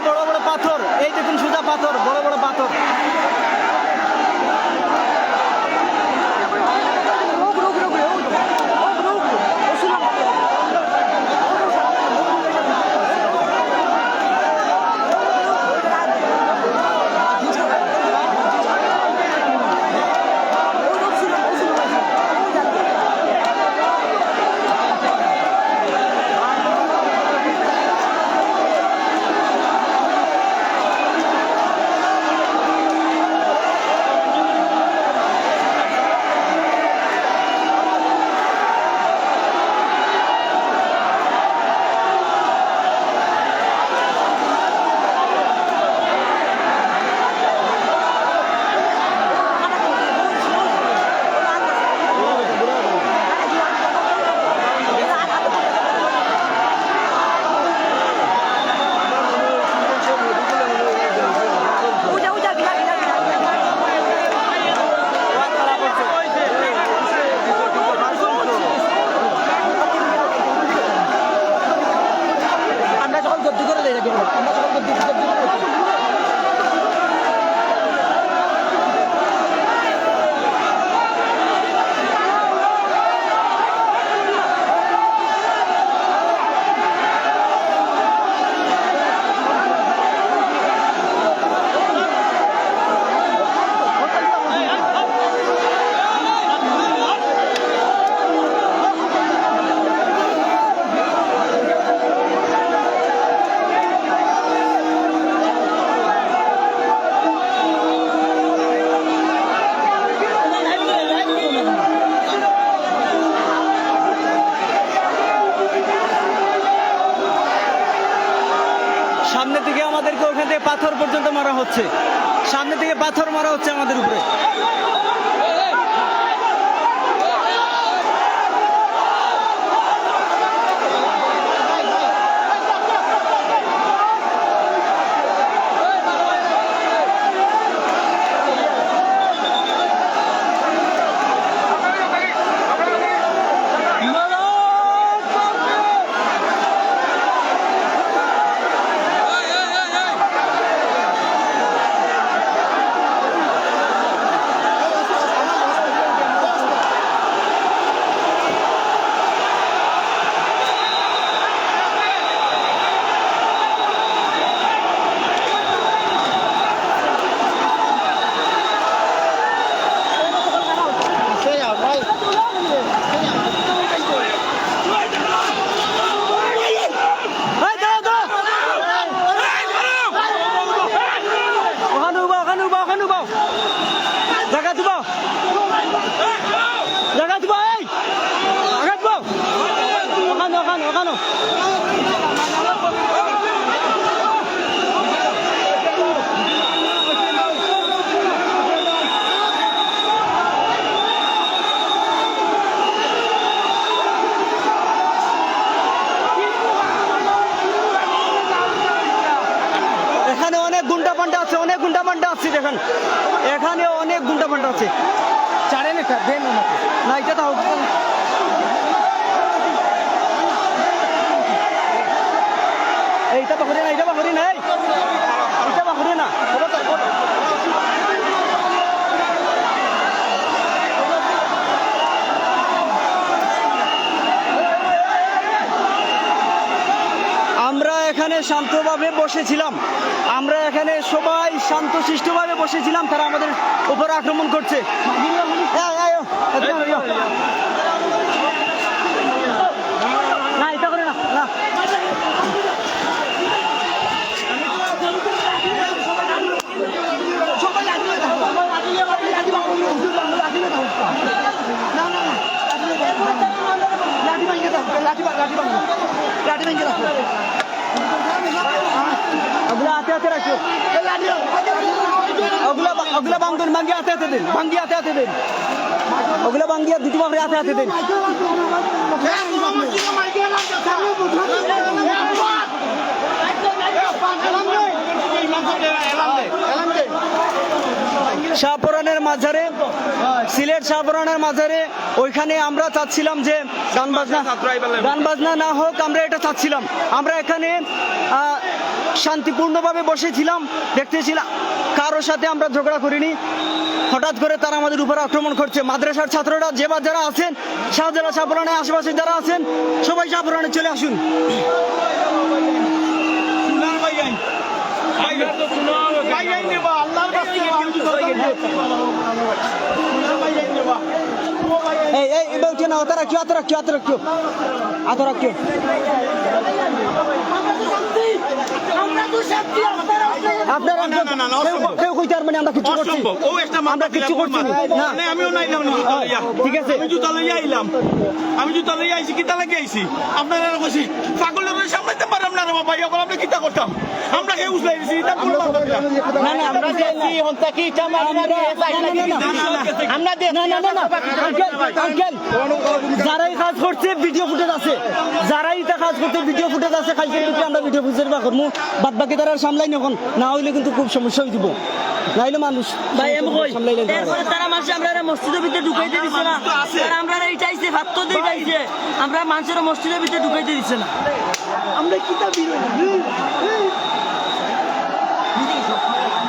বড় বড় পাথর। এই দেখুন সোজা পাথর বড় বড় পাথর। হচ্ছে। সামনে থেকে পাথর মারা হচ্ছে আমাদের উপরে এই, দাঁড়াও, দাঁড়াও। ওখানে উবাও, ওখানে উবাও, ওখানে উবাও। জায়গা দিবাও। জায়গা দিবাও, এই। জায়গা দিবাও। ওখানে, ওখানে, ওখানে। এখানে অনেক গুন্ডা পান্ডা আছে অনেক গুন্ডা পান্ডা আছে দেখেন। এখানে অনেক গুন্ডা পান্ডা আছে। চারেন একটা দেন না এটা তাও এইটা বাকরি না এইটা বাকরি না এইটা বাকরি না। আমরা এখানে শান্তভাবে বসেছিলাম। আমরা এখানে সবাই শান্তশিষ্টভাবে বসেছিলাম তারা আমাদের উপর আক্রমণ করছে। এই, এই, ও, এদিকে আয়, ও। না এটা করে হাতে হাতে রাখো। ভাঙ্গি দিন ভাঙ্গি দিন। ভাঙ্গি বাপরে দিন। মাঝারে সিলেট শাহপুরাণের মাঝারে ওইখানে আমরা চাচ্ছিলাম যে গান বাজনা গান বাজনা না হোক আমরা এটা চাচ্ছিলাম। আমরা এখানে শান্তিপূর্ণভাবে বসেছিলাম, দেখতেছিলাম কারোর সাথে আমরা ঝগড়া করিনি। হঠাৎ করে তারা আমাদের উপর আক্রমণ করছে। মাদ্রাসার ছাত্ররা যে বা যারা আছেন, শাহজালা শাহপুরানের আশেপাশে যারা আছেন, সবাই শাহপুরানে চলে আসুন। এই এই উঠে না, অত রাখিও অত রাখিও অত রাখিও আপনারা না, না, কেউ- অসম্ভব। কইতে পারবেন আমরা কিছু করছি। অসম্ভব। ও একটা আমরা কিছু করছি না। আমিও নাইলাম না জুতা লইয়া। ঠিক আছে। আমি জুতা লইয়া আইলাম। আমি জুতা লইয়া আইছি কিতা লাগে আইছি? আপনারা কইছি পাগল সামলাইতে পারলাম না রে বাবা ইয়া আমরা কিতা করতাম? আমরা কে উসলাই দিছি এটা ভুল না না আমরা দেখছি হন্তা কি চামা আমরা না না না আমরা দেখ না না না না। আঙ্কেল আঙ্কেল যারাই কাজ করছে ভিডিও ফুটেজ আছে। যারাই এটা কাজ করছে ভিডিও ফুটেজ আছে কালকে কিন্তু আমরা ভিডিও ফুটেজ বা বাদ বাকি তারা সামলাই নখন না হইলে কিন্তু খুব সমস্যা হয়ে যাব। নাইলে মানুষ ভাই আমি কই। এরপরে তারা মানুষ আমরা মসজিদের ভিতরে ঢুকাইতে দিছে না। তারা আমরা এইটাইছে ভাত তো দিইছে আমরা মানুষের মসজিদের ভিতরে ঢুকাইতে দিছে না।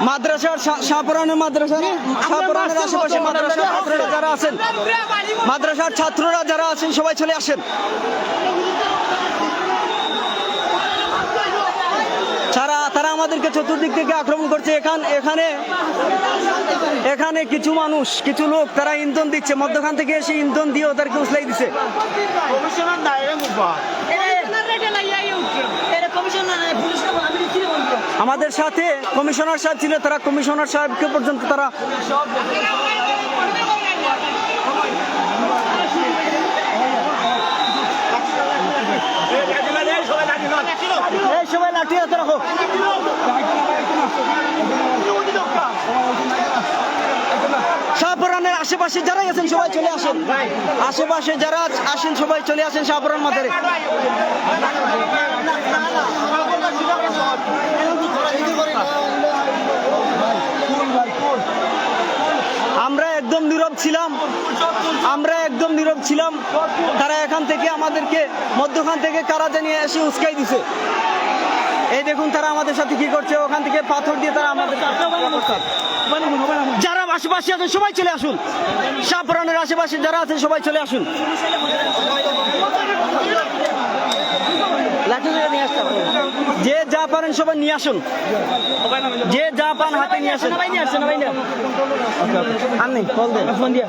মাদ্রাসার শা- শাহপুরানের মাদ্রাসা শাহপুরানের আশেপাশে মাদ্রাসার ছাত্ররা যারা আছেন মাদ্রাসার ছাত্ররা যারা আছেন সবাই চলে আসেন। তারা আমাদেরকে চতুর্দিক থেকে আক্রমণ করছে এখান এখানে এখানে কিছু মানুষ কিছু লোক তারা ইন্ধন দিচ্ছে। মধ্যখান থেকে এসে ইন্ধন দিয়ে ওদেরকে উসলাই দিছে। আমাদের সাথে কমিশনার সাহেব ছিল তারা কমিশনার সাহেবকে পর্যন্ত তারা এই সবাই লাঠি হাতে রাখো আশেপাশে যারাই আছেন, সবাই চলে আসেন। আশেপাশে যারা আসেন, সবাই চলে আসেন শাহপুরান মাজারে আমরা একদম নীরব ছিলাম। আমরা একদম নীরব ছিলাম। তারা এখান থেকে আমাদেরকে, মধ্যখান থেকে কারা জানিয়ে এসে উস্কাই দিছে। এই দেখুন তারা আমাদের সাথে কি করছে। ওখান থেকে পাথর দিয়ে তারা আমাদের যারা আশেপাশে আছেন সবাই চলে আসুন। শাহপুরানের আশেপাশে যারা আছেন সবাই চলে আসুন। যে যা পারেন সবাই নিয়ে আসুন। যে যা পান হাতে নিয়ে আসুন। নিয়ে আসুন ভাই না কল দেন। ফোন দিয়া।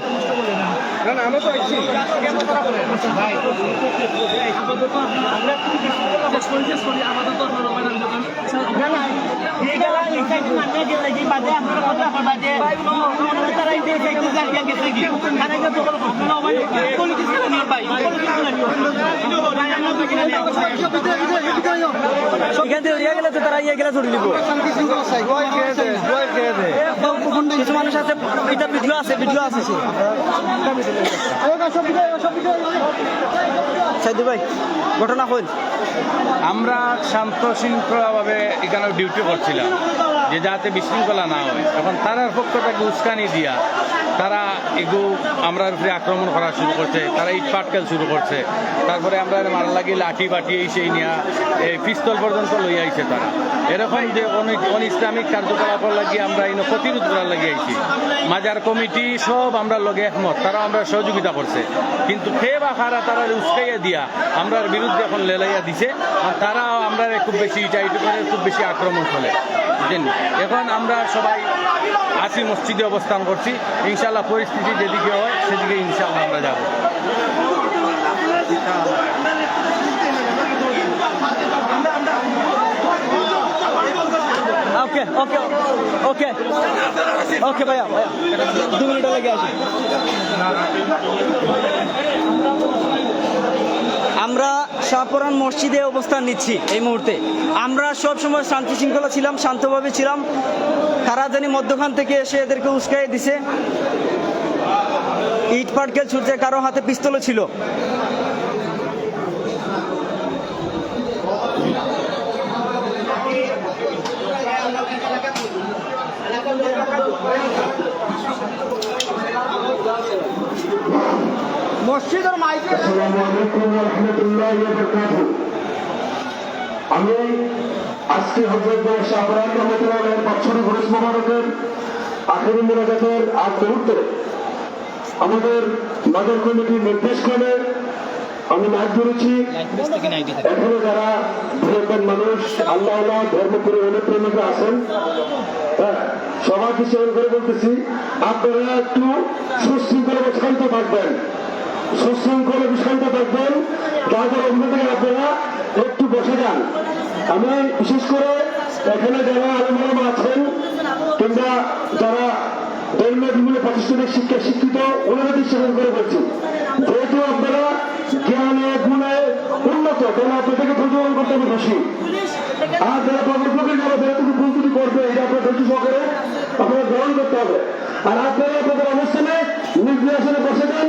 মানুষ এটা আছে আছে ঘটনা হল আমরা শান্ত শৃঙ্খলাভাবে এখানে ডিউটি করছিলাম। যে যাতে বিশৃঙ্খলা না হয়। এখন তারার পক্ষ থেকে উস্কানি দিয়া তারা এগু আমরা উপরে আক্রমণ করা শুরু করছে, তারা ইট পাটকেল শুরু করছে। তারপরে আমরা মারা লাগি লাঠি বাটি এই সেই নিয়া এই পিস্তল পর্যন্ত লই আইছে তারা। এরকম যে অন ইসলামিক কার্যকলাপের লাগিয়ে আমরা এই প্রতিরোধ করার লাগিয়ে আইছি। মাজার কমিটি সব আমরা লগে একমত তারা আমরা সহযোগিতা করছে। কিন্তু ফে বা খারা তারা উস্কাইয়া দিয়া আমরার বিরুদ্ধে এখন লেলাইয়া দিছে, আর তারা আমরা খুব বেশি টাইট করে খুব বেশি আক্রমণ বুঝলেন? এখন আমরা সবাই আসি মসজিদে অবস্থান করছি। ইনশাল্লাহ পরিস্থিতি যেদিকে হয়, সেদিকে ইনশাল্লাহ আমরা যাব। ওকে ওকে ওকে ওকে ভাইয়া ভাইয়া, দু মিনিট লেগে আসি। আমরা শাহপুরান মসজিদে অবস্থান নিচ্ছি এই মুহূর্তে। আমরা সব সময় শান্তি শৃঙ্খলা ছিলাম, শান্তভাবে ছিলাম। তারা জানি মধ্যখান থেকে এসে এদেরকে উস্কাই দিছে। ইট পাটকেল ছুটছে, কারও হাতে পিস্তলও ছিল। মাইকে আমি আজকে বছর ঘোষ আখেরি মোনাজাতের মুহূর্তে আমাদের নগর কমিটির নির্দেশ ক্রমে আমি মাছ ধরেছি। এখনও যারা ধর্মের মানুষ, আল্লাহ আল্লাহ ধর্মপুরে অনুপ্রেমিকা আছেন হ্যাঁ সবাইকে সেবন করে বলতেছি, আপনারা একটু সুশৃঙ্খল শান্ত থাকবেন সুশৃঙ্খল বিষান্ত থাকবেন তারপর অন্য থেকে আপনারা একটু বসে যান। আমি বিশেষ করে এখানে যারা আলমালাম আছেন কিংবা যারা ধর্মীয় বিভিন্ন প্রাতিষ্ঠানিক শিক্ষা শিক্ষিত ওনাদের সেবন করে বলছি, যেহেতু আপনারা জ্ঞানে, গুণে উন্নত, তাহলে আপনাদেরকে প্রচলন করতে হবে খুশি। আর যারা প্রবর্তকের যারা বেরোতে প্রস্তুতি করবে, এটা আপনার ধৈর্য সহকারে আপনারা গ্রহণ করতে হবে। আর আপনারা আপনাদের অবস্থানে নির্দেশনে বসে দেওয়া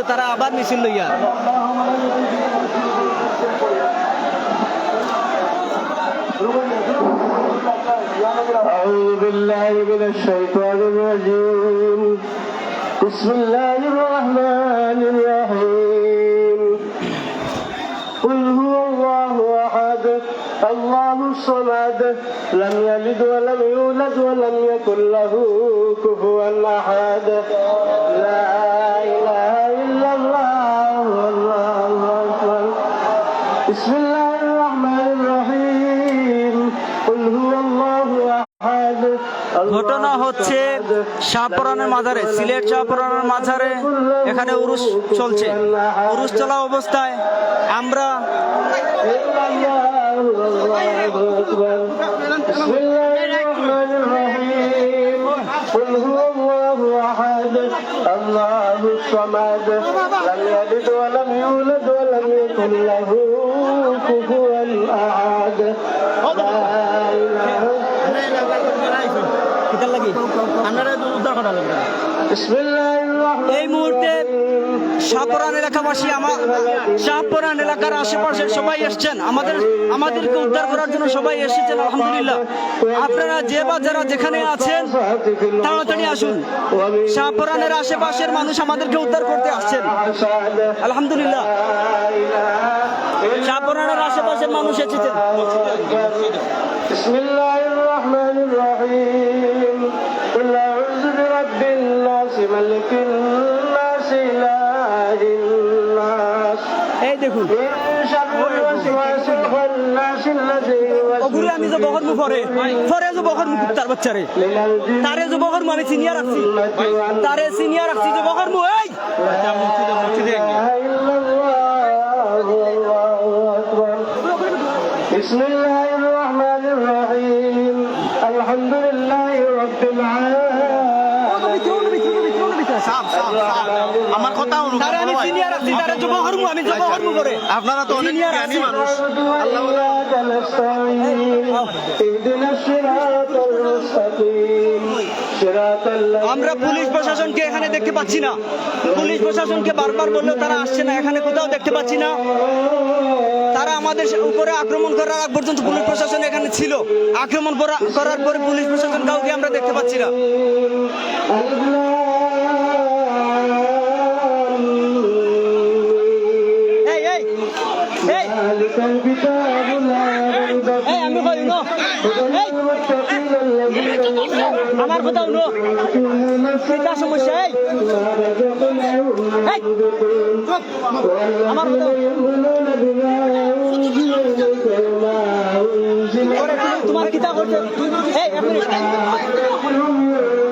ও যে তারা আবার মিছিল লইয়া أعوذ بالله من الشيطان الرجيم بسم الله الرحمن الرحيم قل هو الله أحد الله الصمد لم يلد ولم يولد ولم يكن له كفوا أحد لا إله بسم الله الرحمن الرحيم قل هو الله أحد ঘটনা হচ্ছে শাহপুরানের মাজারে সিলেট শাহপুরানের মাজারে এখানে উরুস চলছে উরুস চলা অবস্থায় আমরা الصمد لم يلد ولم يولد ولم يكن له এই মুহূর্তে শাহপুরান এলাকাবাসী আমার শাহপুরান এলাকার আশেপাশে সবাই এসছেন। আমাদের আমাদেরকে উদ্ধার করার জন্য সবাই এসেছেন আলহামদুলিল্লাহ। আপনারা যে বা যারা যেখানে আছেন তাড়াতাড়ি আসুন। শাহপুরানের আশেপাশের মানুষ আমাদেরকে উদ্ধার করতে আসছেন। আলহামদুলিল্লাহ। শাহপুরানের আশেপাশের মানুষ এসেছেন। ওগুলো আমি যে বহর মু পরে পরে যে বহর মু তার বাচ্চারে من الجنة তারে যে বহর মু আমি সিনিয়র রাখছি তারে সিনিয়র রাখছি যে বহর মু এই إله إلا الله والله أكبر بسم الله الرحمن الرحيم الحمد لله رب العالمين আমার কথা অনুভব তারে আমি করো ভাই। সিনিয়র রাখছি তারে যে বহর মু আমি যে বহর মু করে আপনারা তো অনেক Senior জ্ঞানী আছি। মানুষ وإياك نستعين اهدنا الصراط المستقيم صراط الذين আমরা পুলিশ প্রশাসনকে এখানে দেখতে পাচ্ছি না পুলিশ প্রশাসনকে বারবার বললেও তারা আসছে না এখানে কোথাও দেখতে পাচ্ছি না তারা আমাদের উপরে আক্রমণ করার আগ পর্যন্ত পুলিশ প্রশাসন এখানে ছিল আক্রমণ করা- করার পরে পুলিশ প্রশাসন কাউকে আমরা দেখতে পাচ্ছি না আমার কথা শুনো পিতা সমস্যা, এই? আমার কথা তোমার কিতা করছে? এই, এক মিনিট।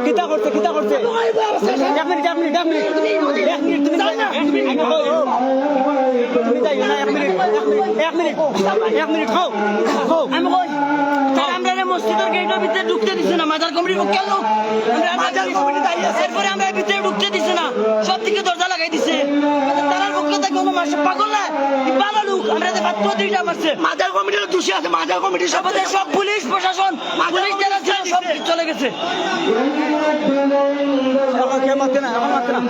কিতা করছে কিতা করছে? এক মিনিট এক মিনিট এক মিনিট। এক মিনিট, তুমি যাই না, এক মিনিট এক মিনিট এক মিনিট। এক মিনিট খাও খাও আমি কই? মসজিদের গেটের ভিতরে ঢুকতে দিছে না। মাজার কমিটির পক্ষের লোক আমরা মাজার কমিটি দাঁড়িয়ে আছে। এরপরে আমরা ভিতরে ঢুকতে দিছে না। সব দিকে দরজা লাগাই দিছে। তারার থেকে কোনো মাসে পাগল না? ভালো লোক? আমরা যে পাত্র দুইটা মারছে। মাজার কমিটির দোষী আছে। মাজার কমিটির সব সব পুলিশ প্রশাসন পুলিশ যারা ছিল সব চলে গেছে। এখন কে মারতে না এখন মারতে না।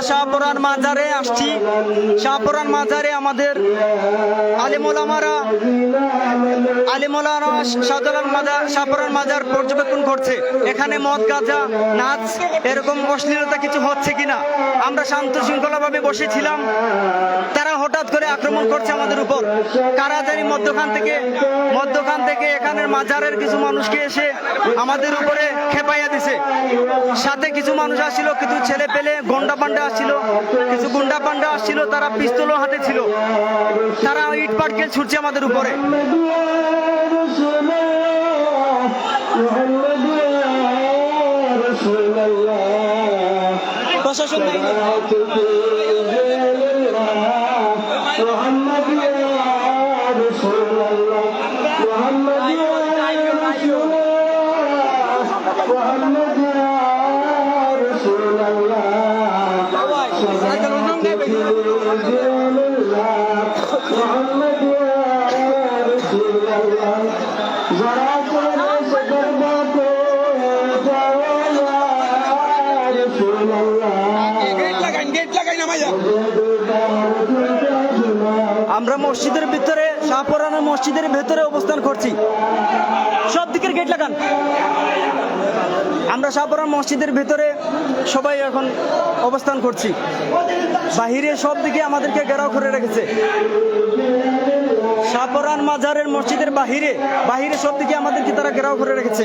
মাজারে আমরা শাহপুরান মাজারে আসছি। শাহপুরান মাজারে আমাদের আলিমুলামারা আলিমুলামা শাহজালাল মাজার শাহপুরান মাজার পর্যবেক্ষণ করছে। এখানে মদ, গাঁজা, নাচ, এরকম অশ্লীলতা কিছু হচ্ছে কিনা? আমরা শান্ত শৃঙ্খলাভাবে বসেছিলাম। তারা হঠাৎ করে আক্রমণ করছে আমাদের উপর। কারা জানি মধ্যখান থেকে মধ্যখান থেকে এখানের মাজারের কিছু মানুষকে এসে আমাদের উপরে খেপাইয়া দিছে। সাথে কিছু মানুষ আসছিল কিছু ছেলে পেলে গন্ডা পান্ডা আসছিল কিছু গুন্ডা পান্ডা আসছিল, তারা পিস্তলও হাতে ছিল। তারা ইট পাটকেল ছুটছে আমাদের উপরে। প্রশাসন আমরা মসজিদের ভিতরে, শাহপুরানা মসজিদের ভেতরে অবস্থান করছি। সব দিকের গেট লাগান। আমরা শাহপুরান মসজিদের ভেতরে সবাই এখন অবস্থান করছি। বাহিরে সব দিকে আমাদেরকে ঘেরাও করে রেখেছে। শাহপুরান মাজারের মসজিদের বাহিরে বাহিরে সব দিকে আমাদেরকে তারা ঘেরাও করে রেখেছে।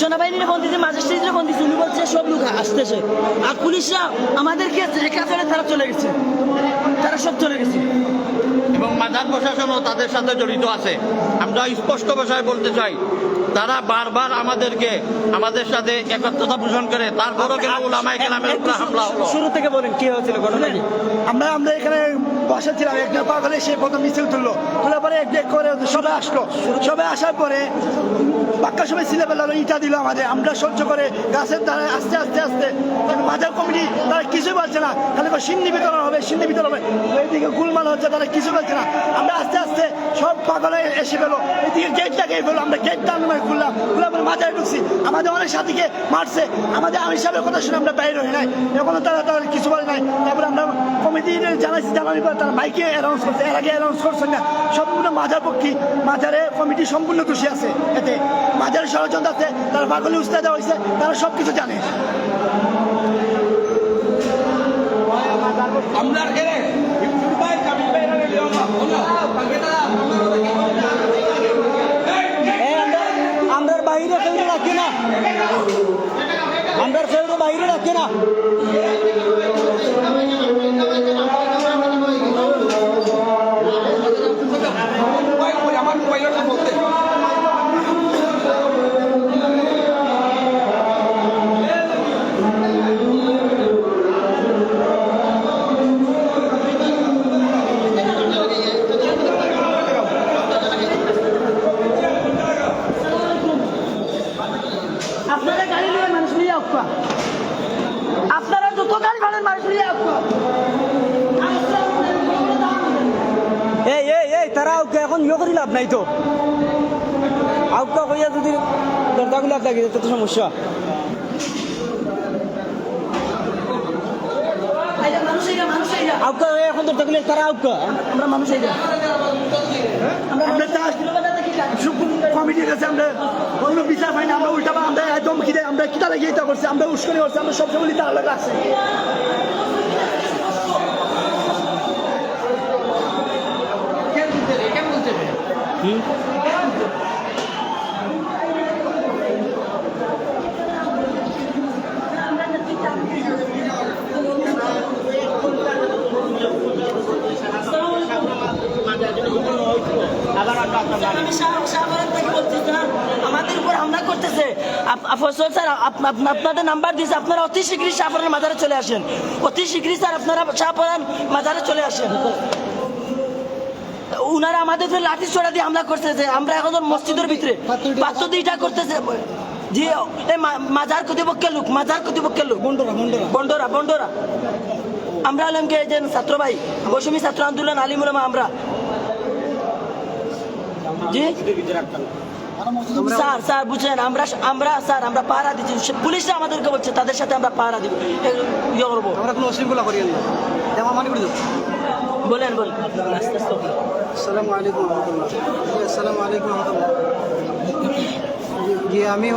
সেনাবাহিনীর ফোন দিলা সেনাবাহিনীর ফোন দিচ্ছে ম্যাজিস্ট্রেটের ফোন দিচ্ছে উনি বলছে সব লোক আসতেছে। আর পুলিশরা আমাদেরকে রেখা ফেলে তারা চলে গেছে। তারা সব চলে গেছে। এবং মাজার প্রশাসনও তাদের সাথে জড়িত আছে। আমরা স্পষ্ট ভাষায় বলতে চাই তারা বারবার আমাদেরকে আমাদের সাথে একত্রতা পোষণ করে তারপরও কেন ওলামাই কেলামের উপরে হামলা হলো। শুরু থেকে বলেন কি হয়েছিল ঘটনা কি? আমরা আমরা এখানে বসেছিলাম একজন পাগলে সে প্রথম মিছিল তুললো। তোলার পরে এক এক করে সবাই আসলো। সবাই আসার পরে বাক্কা সবাই সিলে বেলা ইটা দিল আমাদের। আমরা সহ্য করে গাছের দ্বারা আস্তে আস্তে আস্তে মাজার কমিটি, তারা কিছুই বলছে না। তাহলে সিন্ধি বিতরণ হবে, সিন্নি বিতরণ হবে। এইদিকে গুলমাল হচ্ছে, তারা কিছু বলছে না। আমরা আস্তে আস্তে সব পাগলে এসে গেলো। এদিকে গেট লাগিয়ে ফেলো আমরা গেট টানলাম খুললাম খোলার পরে মাজারে ঢুকছি। আমাদের অনেক সাথীকে মারছে, আমাদের আমি সাহেবের কথা শুনে আমরা বাইরে হই নাই। এখনও তারা তারা কিছু বলে নাই। তারপরে আমরা কমিটি জানাইছি, জানানোর পর তারা মাইকে অ্যানাউন্স করছে। এর আগে অ্যানাউন্স করছেন না। সম্পূর্ণ মাজার পক্ষী, মাজারে কমিটি সম্পূর্ণ দোষী আছে এতে। মাজারের ষড়যন্ত্র আছে, তারা পাগলি উস্তাদ দেওয়া হয়েছে, তারা সব কিছু জানে এই আমরা আমরা বাইরে কেউ রাখি না আমরা কেউ বাইরে রাখি না করি লাভ নাই তো। আউকা কইয়া যদি দরজাগুলো লাভ লাগে সমস্যা। আইয়া মানুষ আইয়া আউকা এখন তারা আউকা। আমরা মানুষ আমরা আমরা কমিটির কাছে আমরা কোনো বিচার পাই না আমরা উল্টা আমরা একদম কি আমরা কিতা লাগিয়ে এটা করছি আমরা উস্কনি করছি আমরা সব সময় তার লাগে আছে। না, আমাদের উপর হামলা করতেছে। আপ- স্যার আপ- আপ- আপনাদের নাম্বার দিয়েছে আপনারা অতি শীঘ্রই শাহপুরান মাজারে চলে আসেন। অতি শীঘ্রই স্যার আপনারা শাহপুরান মাজারে চলে আসেন। উনারা আমাদের উপরে লাঠি ছোড়া দিয়ে হামলা করতেছে। আমরা এখন মসজিদের ভিতরে দিয়ে এটা করতেছে। জি মাজার কর্তৃপক্ষের লোক মাজার কর্তৃপক্ষের লোক। বন্ডরা বন্ডরা বন্ডরা আমরা হলাম কি যে ছাত্র ভাই বসুমি ছাত্র আন্দোলন আলিমুলামা আমরা। জি? স্যার স্যার বুঝলেন আমরা আমরা স্যার আমরা পাহারা দিচ্ছি। পুলিশরা আমাদেরকে বলছে তাদের সাথে আমরা পাহারা দিব। ইয়ে করব। আমরা কোনো অশৃঙ্খলা করি না। বলেন বলেন। আসসালামু আলাইকুম রহমতুল্লাহ। আসসালামু আলাইকুম রহমতুল্লাহ। জি আমি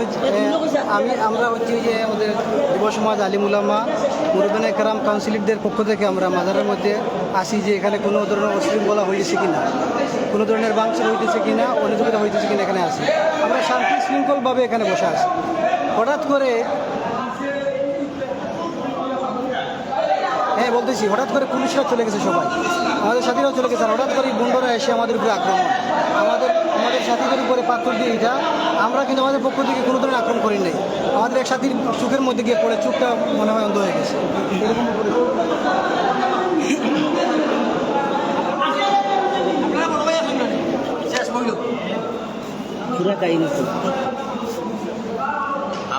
আমি, আমরা হচ্ছে যে আমাদের যুব সমাজ আলিমুলামা মুরুদান একরাম, কাউন্সিলরদের পক্ষ থেকে আমরা মাজারের মধ্যে আসি যে এখানে কোনো ধরনের অশৃঙ্খলা হয়েছে কিনা, কোনো ধরনের বাংশ হইতেছে কিনা অনিয়মিতা হইতেছে কিনা এখানে আসি। আমরা শান্তি শৃঙ্খলভাবে এখানে বসে আছি। হঠাৎ করে হ্যাঁ বলতেছি, হঠাৎ করে পুলিশরা চলে গেছে সবাই। আমাদের সাথীরাও চলে গেছে হঠাৎ করে বন্ডরা এসে আমাদের উপরে আক্রমণ। আমাদের আমাদের সাথীদের উপরে পাথর দিয়ে এটা আমরা কিন্তু আমাদের পক্ষ থেকে কোনো ধরনের আক্রমণ করি নাই। আমাদের এক সাথীর চোখের মধ্যে গিয়ে পড়ে, চোখটা মনে হয় অন্ধ হয়ে গেছে।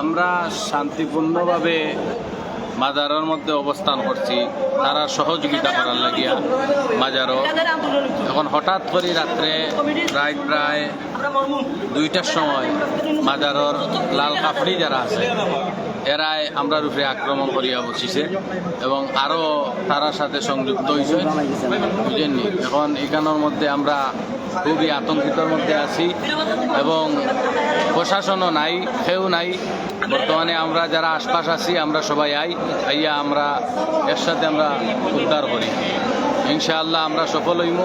আমরা শান্তিপূর্ণভাবে মাজারের মধ্যে অবস্থান করছি, তারা সহযোগিতা করার লাগিয়া মাজারও। এখন হঠাৎ করে রাত্রে প্রায় প্রায় দুইটার সময় মাজারর লাল কাফড়ি যারা আছে, এরাই আমরা রূপে আক্রমণ করিয়া বসিছে এবং আরও তারার সাথে সংযুক্ত হয়েছে বুঝেননি এখন এখানের মধ্যে আমরা খুবই আতঙ্কিতর মধ্যে আছি এবং প্রশাসনও নাই কেউ নাই। বর্তমানে আমরা যারা আশপাশ আছি আমরা সবাই আই আইয়া আমরা একসাথে আমরা উদ্ধার করি। ইনশাআল্লাহ আমরা সফল হইম।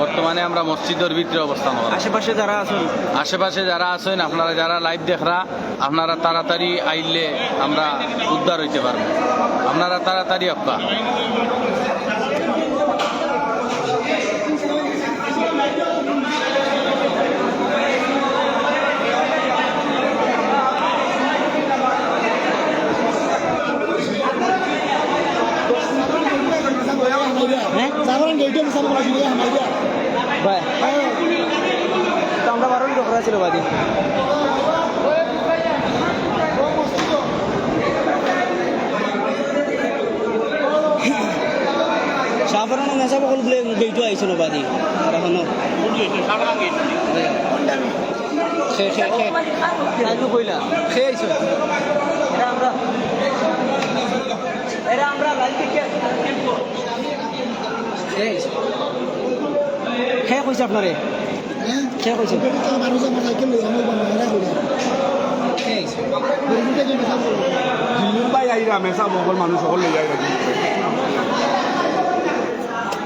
বর্তমানে আমরা মসজিদের ভিতরে অবস্থান আশেপাশে যারা আছেন? আশেপাশে যারা আছেন আপনারা যারা লাইভ দেখরা আপনারা তাড়াতাড়ি আইলে আমরা উদ্ধার হইতে পারব। আপনারা তাড়াতাড়ি আপ্পা ভাই তো আমরা বারণ করা ছিল বাদি সাফরানো নেশা বকল বলে গেইটো আইছিল বাদি এখনও সে সে সে। রাজু কইলা সে আইছো এরা আমরা এরা আমরা লাইভ থেকে সে আইছো সে কইছে আপনারে? সে কইছে? সে আইছে মুম্বাই আইরা মেসা মগল মানুষ সকল লই আইরা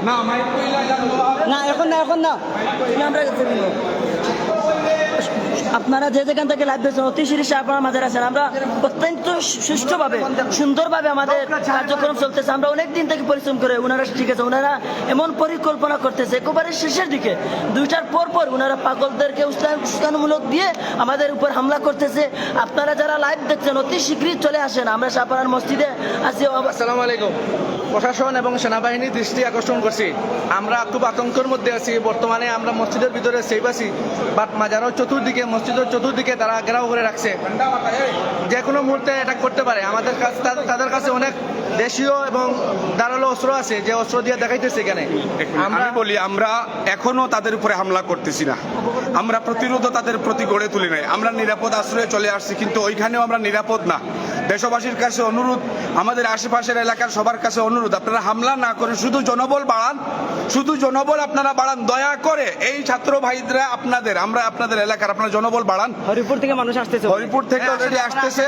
না মাই কইলা না এখন না এখন না। আমরা আপনারা যে যেখান থেকে লাইভ দিয়েছেন অতি শিরিষে আপনার মাঝে আছেন। আমরা অত্যন্ত সুষ্ঠুভাবে, সুন্দরভাবে আমাদের কার্যক্রম চলতেছে। আমরা অনেক দিন থেকে পরিশ্রম করে ওনারা ঠিক আছে ওনারা এমন পরিকল্পনা করতেছে, একেবারে শেষের দিকে। দুইটার পর পর ওনারা পাগলদেরকে উস্কান- উস্কানিমূলক দিয়ে আমাদের উপর হামলা করতেছে। আপনারা যারা লাইভ দেখছেন, অতি শীঘ্রই চলে আসেন। আমরা সাপাড়ার মসজিদে আছি। আসসালামু আলাইকুম। প্রশাসন এবং সেনাবাহিনী দৃষ্টি আকর্ষণ করছি। আমরা খুব আতঙ্কের মধ্যে আছি। বর্তমানে আমরা মসজিদের ভিতরে সেফ আছি। বাট মাজারও চতুর্দিকে মসজিদের চতুর্দিকে তারা ঘেরাও করে রাখছে। যে কোনো মুহূর্তে অ্যাটাক করতে পারে। আমাদের কাছে তাদের কাছে অনেক দেশীয় এবং ধারালো অস্ত্র আছে। যে অস্ত্র দিয়ে দেখাইতেছে এখানে। আমরা বলি আমরা এখনও তাদের উপরে হামলা করতেছি না। আমরা প্রতিরোধ তাদের প্রতি গড়ে তুলি নাই। আমরা নিরাপদ আশ্রয়ে চলে আসছি কিন্তু ওইখানেও আমরা নিরাপদ না। দেশবাসীর কাছে অনুরোধ আমাদের আশেপাশের এলাকার সবার কাছে অনুরোধ আপনারা হামলা না করে শুধু জনবল বাড়ান। শুধু জনবল আপনারা বাড়ান দয়া করে এই ছাত্র ভাইরা আপনাদের আমরা আপনাদের এলাকার আপনারা জনবল বাড়ান। হরিপুর থেকে মানুষ আসতেছে। হরিপুর থেকে অলরেডি আসতেছে।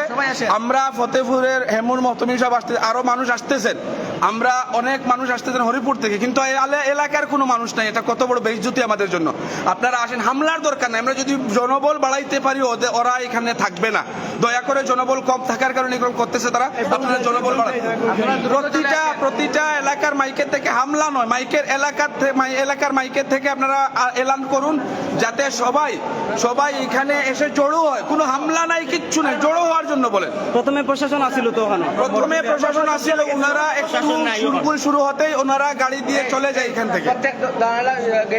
আমরা ফতেপুরের হেমুর মহতমি সব আসতে আরও মানুষ আসতেছেন। আমরা অনেক মানুষ আসতেছেন হরিপুর থেকে কিন্তু এলাকার কোনো মানুষ নাই। এটা কত বড় বেইজ্জতি আমাদের জন্য। আপনারা আসেন হামলার দরকার নাই। আমরা যদি জনবল বাড়াইতে পারি ওদের- ওরা এখানে থাকবে না। দয়া করে জনবল কম থাকার কারণে এরকম করতেছে তারা। আপনারা জনবল বাড়ান। প্রতিটা প্রতিটা এলাকার মাইকের থেকে হামলা নয় মাইকের এলাকার এলাকার মাইকের থেকে আপনারা এলান করুন যাতে সবাই সবাই এখানে এসে জড়ো হয়। কোনো হামলা নাই কিচ্ছু নাই। জড়ো হওয়ার জন্য বলেন। প্রথমে প্রশাসন আসিল তো ওখানে। প্রথমে প্রশাসন আসছিল ওনারা একটু শুরু হতেই ওনারা গাড়ি দিয়ে চলে যায় এখান থেকে।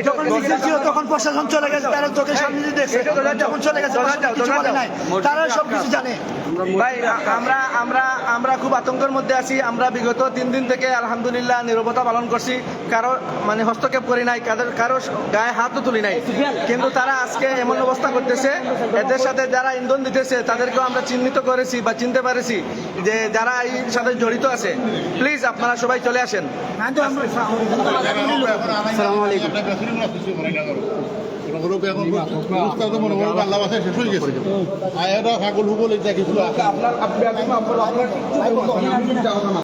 যখন মিছিল ছিল তখন প্রশাসন চলে গেছে তারা চোখের সামনে দিয়ে দেখছে যখন চলে গেছে কিছু বলে নাই। তারা সব কিছু জানে। ভাই আমরা আমরা আমরা খুব আতঙ্কের মধ্যে আছি। আমরা বিগত তিন দিন থেকে আলহামদুলিল্লাহ নিরবতা পালন করছি। কারও মানে হস্তক্ষেপ করি নাই কাদের কারও গায়ে হাতও তুলি নাই। কিন্তু তারা আজকে এমন অবস্থা করতেছে এদের সাথে যারা ইন্ধন দিতেছে তাদেরকেও আমরা চিহ্নিত করেছি বা চিনতে পেরেছি যে যারা এই সাথে জড়িত আছে। প্লিজ আপনারা সবাই চলে আসেন আসসালামু আলাইকুম শেষ